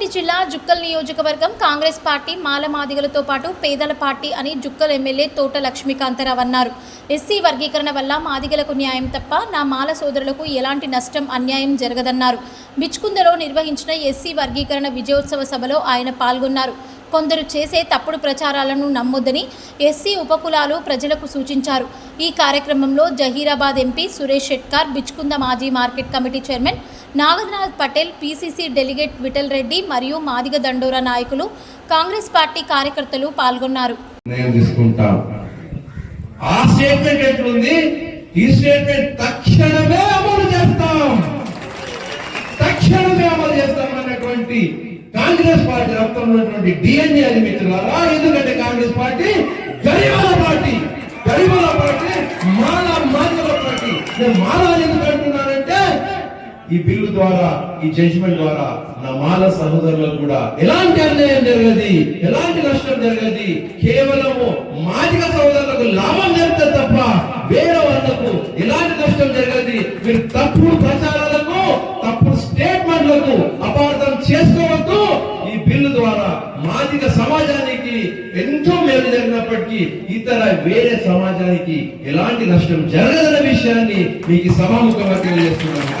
రంగారెడ్డి జిల్లా జుక్కల్ నియోజకవర్గం కాంగ్రెస్ పార్టీ మాలమాదిగలతో పాటు పేదల పార్టీ అని జుక్కల్ ఎమ్మెల్యే తోట లక్ష్మీకాంతరావు అన్నారు. ఎస్సీ వర్గీకరణ వల్ల మాదిగలకు న్యాయం తప్ప నా మాల సోదరులకు ఎలాంటి నష్టం అన్యాయం జరగదన్నారు. బిచ్కుందలో నిర్వహించిన ఎస్సీ వర్గీకరణ విజయోత్సవ సభలో ఆయన పాల్గొన్నారు. కొందరు చేసే తప్పుడు ప్రచారాలను నమ్మొద్దని ఎస్సీ ఉపకులాలు ప్రజలకు సూచించారు. ఈ కార్యక్రమంలో జహీరాబాద్ ఎంపీ సురేష్ షెట్కార్ బిచ్కుంద మాజీ market committee chairman Naganath Patel PCC delegate Vithal Reddy మరియు మాదిగ దండోరా నాయకులు కాంగ్రెస్ పార్టీ కార్యకర్తలు పాల్గొన్నారు. ఆ స్టేట్మెంట్ ఎట్లుంది? ఈ స్టేట్మెంట్ తక్షణమే అమలు చేస్తాం. తక్షణమే అమలు చేస్తాం అన్నటువంటి కాంగ్రెస్ పార్టీ రక్తంలో ఉన్నటువంటి డిఎన్ఏ అని మిత్రులారా ఎందుకంటే కాంగ్రెస్ పార్టీ గరీబుల పార్టీ గరీబుల పార్టీ మాల మాదిగల పార్టీ. నేను మాల ఎందుకు అంటున్నానంటే ఈ బిల్లు ద్వారా ఈ జడ్జిమెంట్ ద్వారా నా మాల సహోదరులకు కూడా ఎలాంటి అన్యాయం జరగదు ఎలాంటి నష్టం జరగదు కేవలము మాదిక సహోదరులకు లాభం జరుగుతుంది తప్ప వేరే వాళ్ళకు ఎలాంటి నష్టం జరగదు మీరు తప్పుడు ప్రచారం ఆర్థిక సమాజానికి ఎంతో మేలు జరిగినప్పటికీ ఇతర వేరే సమాజానికి ఎలాంటి నష్టం జరగదన్న విషయాన్ని మీకు సమాముఖంగా తెలియజేస్తున్నాను.